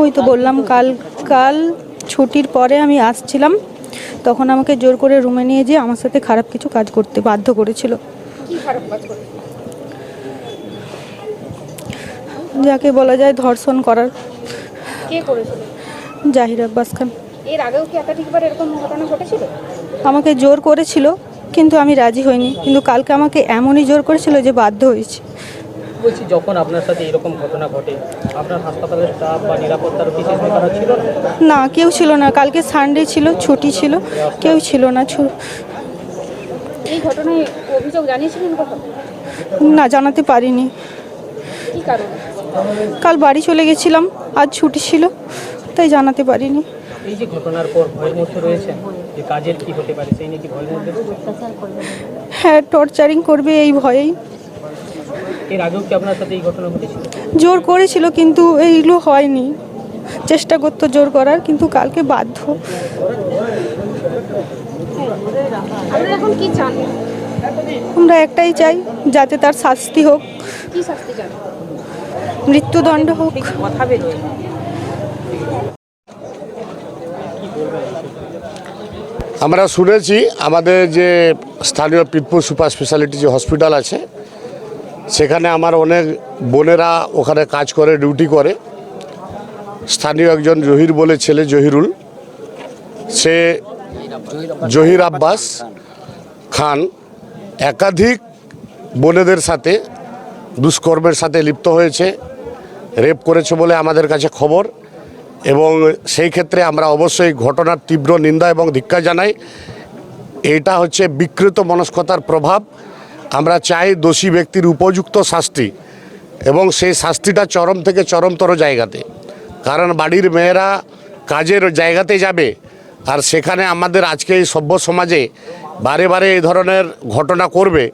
ওই তো বললাম কাল কাল ছুটির পরে আমি আসছিলাম। তখন আমাকে জোর করে রুমে নিয়ে যেয়ে আমার সাথে খারাপ কিছু কাজ করতে বাধ্য করেছিল। যাকে বলা যায় ধর্ষণ করার। জাহির আব্বাস খান। এর আগেও কি একাধিকবার এরকম ঘটনা ঘটেছিল? আমাকে জোর করেছিল কিন্তু আমি রাজি হইনি। কিন্তু কালকে আমাকে এমনই জোর করেছিল যে বাধ্য হয়েছি। বলছি যখন আপনার সাথে এরকম ঘটনা ঘটে আপনার হাসপাতালের স্টাফ বা নিরাপত্তার বিশেষ ব্যাপার ছিল? না কেউ ছিল না। কালকে সানডে ছিল ছুটি ছিল কেউ ছিল না। ছু- এই ঘটনায় অভিযোগ জানিয়েছিলেন কোথাও? না জানাতে পারিনি। কি কারণে? কাল বাড়ি চলে গেছিলাম আজ ছুটি ছিল তাই জানাতে পারিনি। এই যে ঘটনার পর ভয়ের মধ্যে রয়েছেন যে কাজের কি হতে পারে সেই নিয়ে কি ভয়ের মধ্যে হ্যাঁ টর্চারিং করবে এই ভয়েই। এর আগেও কি আপনার সাথে এই ঘটনা ঘটেছিল? জোর করেছিল কিন্তু এইগুলো হয়নি। চেষ্টা করতো জোর করার কিন্তু কালকে বাধ্য। আমরা একটাই চাই যাতে তার শাস্তি হোক। কি শাস্তি চান? মৃত্যুদণ্ড হোক। আমরা শুনেছি আমাদের যে স্থানীয় পিতপুর সুপার স্পেশালিটি যে হসপিটাল আছে সেখানে আমার অনেক বোনেরা ওখানে কাজ করে ডিউটি করে। স্থানীয় একজন জহির বলে ছেলে জহিরুল। সে জহির আব্বাস খান একাধিক বোনেদের সাথে, দুষ্কর্মের সাথে লিপ্ত হয়েছে, রেপ করেছে বলে আমাদের কাছে খবর এবং সেই ক্ষেত্রে আমরা অবশ্যই ঘটনার তীব্র নিন্দা এবং ধিক্কার জানাই। এটা হচ্ছে বিকৃত মনস্কতার প্রভাব। আমরা চাই দোষী ব্যক্তির উপযুক্ত শাস্তি এবং সেই শাস্তিটা চরম থেকে চরমতর জায়গাতে। কারণ বাড়ির মেয়েরা কাজের জায়গাতে যাবে আর সেখানে আমাদের আজকে এই সভ্য সমাজে বারে বারে এই ধরনের ঘটনা করবে,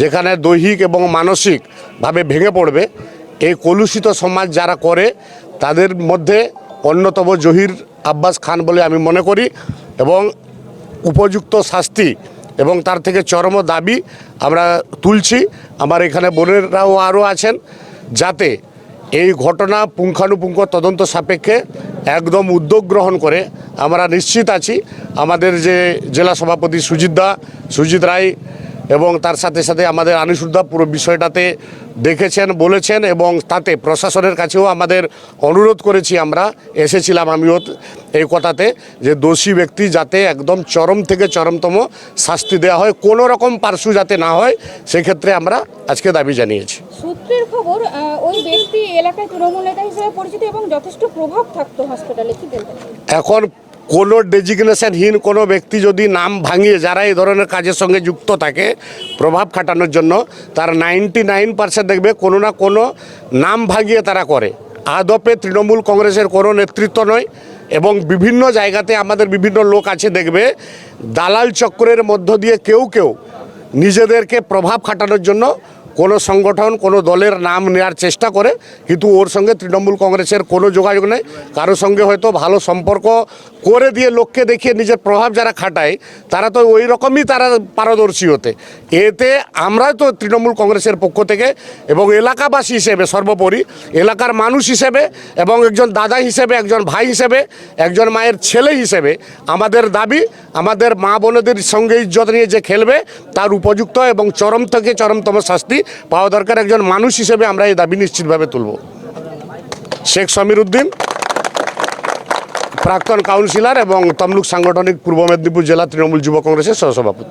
যেখানে দৈহিক এবং মানসিকভাবে ভেঙে পড়বে। এই কলুষিত সমাজ যারা করে, তাদের মধ্যে অন্যতম জহির আব্বাস খান বলে আমি মনে করি এবং উপযুক্ত শাস্তি এবং তার থেকে চরম দাবি আমরা তুলছি। আমার এখানে বোনেরাও আরও আছেন যাতে এই ঘটনা পুঙ্খানুপুঙ্খ তদন্ত সাপেক্ষে একদম উদ্যোগ গ্রহণ করে। আমরা নিশ্চিত আছি। আমাদের যে জেলা সভাপতি সুজিত দা, সুজিত রায় এবং তার সাথে সাথে আমাদের আনিসুদ্দা পুরো বিষয়টাতে দেখেছেন বলেছেন এবং তাতে প্রশাসনের কাছেও আমাদের অনুরোধ করেছি আমরা এসেছিলাম আমিও এই কথাতে যে দোষী ব্যক্তি যাতে একদম চরম থেকে চরমতম শাস্তি দেওয়া হয় কোনো রকম পার্শ্ব যাতে না হয় সেক্ষেত্রে আমরা আজকে দাবি জানিয়েছি। সূত্রের খবর ওই ব্যক্তি এলাকায় তৃণমূল নেতা হিসেবে পরিচিত এবং যথেষ্ট প্রভাব থাকতো হসপিটালে কি এখন কোনো ডেজিগনেশনহীন কোনো ব্যক্তি যদি নাম ভাঙিয়ে যারা এই ধরনের কাজের সঙ্গে যুক্ত থাকে, প্রভাব খাটানোর জন্য, তার নাইনটি নাইন পার্সেন্ট দেখবে কোনো না কোনো নাম ভাঙিয়ে তারা করে। আদপে তৃণমূল কংগ্রেসের কোনো নেতৃত্ব নয় এবং বিভিন্ন জায়গাতে আমাদের বিভিন্ন লোক আছে দেখবে, দালাল চক্রের মধ্য দিয়ে কেউ কেউ নিজেদেরকে প্রভাব খাটানোর জন্য কোনো সংগঠন, কোনো দলের নাম নেওয়ার চেষ্টা করে, কিন্তু ওর সঙ্গে তৃণমূল কংগ্রেসের কোনো যোগাযোগ নেই। কারোর সঙ্গে হয়তো ভালো সম্পর্ক করে দিয়ে লোককে দেখিয়ে নিজের প্রভাব যারা খাটায়, তারা তো ওই রকমই তারা পারদর্শী হতে। এতে আমরা তো তৃণমূল কংগ্রেসের পক্ষ থেকে এবং এলাকাবাসী হিসেবে সর্বোপরি, এলাকার মানুষ হিসেবে এবং একজন দাদা হিসেবে, একজন ভাই হিসেবে, একজন মায়ের ছেলে হিসেবে আমাদের দাবি, আমাদের মা বোনেদের সঙ্গে ইজ্জত নিয়ে যে খেলবে, তার উপযুক্ত এবং চরম থেকে চরমতম শাস্তি পাওয়া দরকার একজন মানুষ হিসেবে আমরা এই দাবি নিশ্চিতভাবে তুলব। শেখ সমীর উদ্দিন, প্রাক্তন কাউন্সিলর এবং তমলুক সাংগঠনিক পূর্ব মেদিনীপুর জেলা তৃণমূল যুব কংগ্রেসের সহসভাপতি।